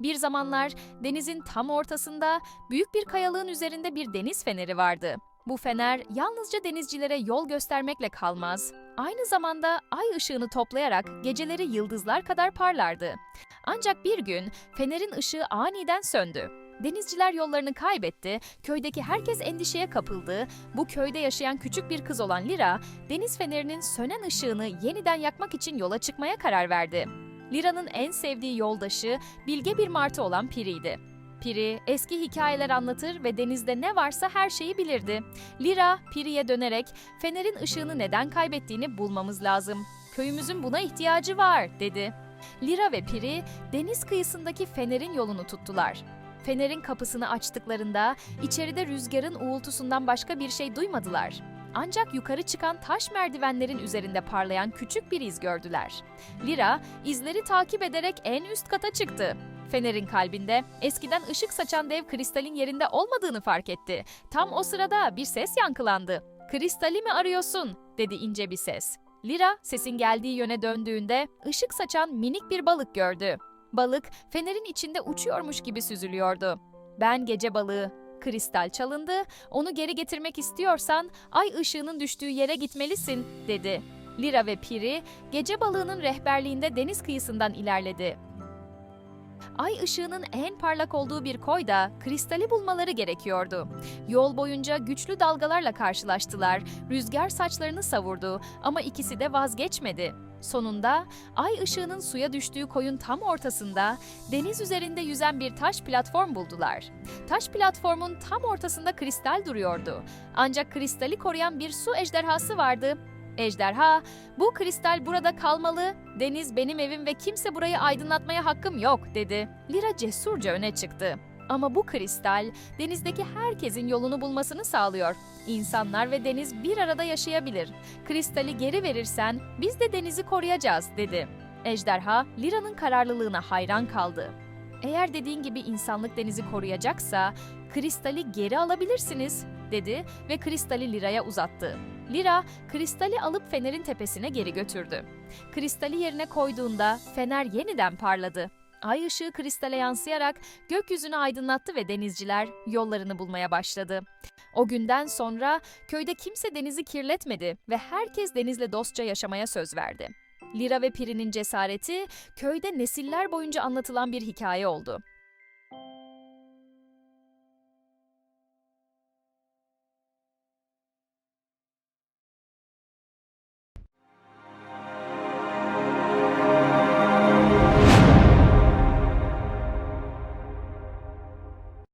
Bir zamanlar denizin tam ortasında büyük bir kayalığın üzerinde bir deniz feneri vardı. Bu fener yalnızca denizcilere yol göstermekle kalmaz. Aynı zamanda ay ışığını toplayarak geceleri yıldızlar kadar parlardı. Ancak bir gün fenerin ışığı aniden söndü. Denizciler yollarını kaybetti, köydeki herkes endişeye kapıldı. Bu köyde yaşayan küçük bir kız olan Lira, deniz fenerinin sönen ışığını yeniden yakmak için yola çıkmaya karar verdi. Lira'nın en sevdiği yoldaşı bilge bir martı olan Piri'ydi. Piri eski hikayeler anlatır ve denizde ne varsa her şeyi bilirdi. Lira, Piri'ye dönerek fenerin ışığını neden kaybettiğini bulmamız lazım. Köyümüzün buna ihtiyacı var, dedi. Lira ve Piri deniz kıyısındaki fenerin yolunu tuttular. Fenerin kapısını açtıklarında içeride rüzgarın uğultusundan başka bir şey duymadılar. Ancak yukarı çıkan taş merdivenlerin üzerinde parlayan küçük bir iz gördüler. Lira izleri takip ederek en üst kata çıktı. Fener'in kalbinde eskiden ışık saçan dev kristalin yerinde olmadığını fark etti. Tam o sırada bir ses yankılandı. "Kristali mi arıyorsun?" dedi ince bir ses. Lira sesin geldiği yöne döndüğünde ışık saçan minik bir balık gördü. Balık fenerin içinde uçuyormuş gibi süzülüyordu. "Ben gece balığı. Kristal çalındı. Onu geri getirmek istiyorsan ay ışığının düştüğü yere gitmelisin." dedi. Lira ve Piri gece balığının rehberliğinde deniz kıyısından ilerledi. Ay ışığının en parlak olduğu bir koyda kristali bulmaları gerekiyordu. Yol boyunca güçlü dalgalarla karşılaştılar. Rüzgar saçlarını savurdu ama ikisi de vazgeçmedi. Sonunda ay ışığının suya düştüğü koyun tam ortasında deniz üzerinde yüzen bir taş platform buldular. Taş platformun tam ortasında kristal duruyordu. Ancak kristali koruyan bir su ejderhası vardı. Ejderha, bu kristal burada kalmalı, deniz benim evim ve kimse burayı aydınlatmaya hakkım yok dedi. Lira cesurca öne çıktı. Ama bu kristal denizdeki herkesin yolunu bulmasını sağlıyor. İnsanlar ve deniz bir arada yaşayabilir. Kristali geri verirsen biz de denizi koruyacağız dedi. Ejderha Lira'nın kararlılığına hayran kaldı. Eğer dediğin gibi insanlık denizi koruyacaksa kristali geri alabilirsiniz dedi ve kristali Lira'ya uzattı. Lira, kristali alıp fenerin tepesine geri götürdü. Kristali yerine koyduğunda fener yeniden parladı. Ay ışığı kristale yansıyarak gökyüzünü aydınlattı ve denizciler yollarını bulmaya başladı. O günden sonra köyde kimse denizi kirletmedi ve herkes denizle dostça yaşamaya söz verdi. Lira ve Piri'nin cesareti köyde nesiller boyunca anlatılan bir hikaye oldu.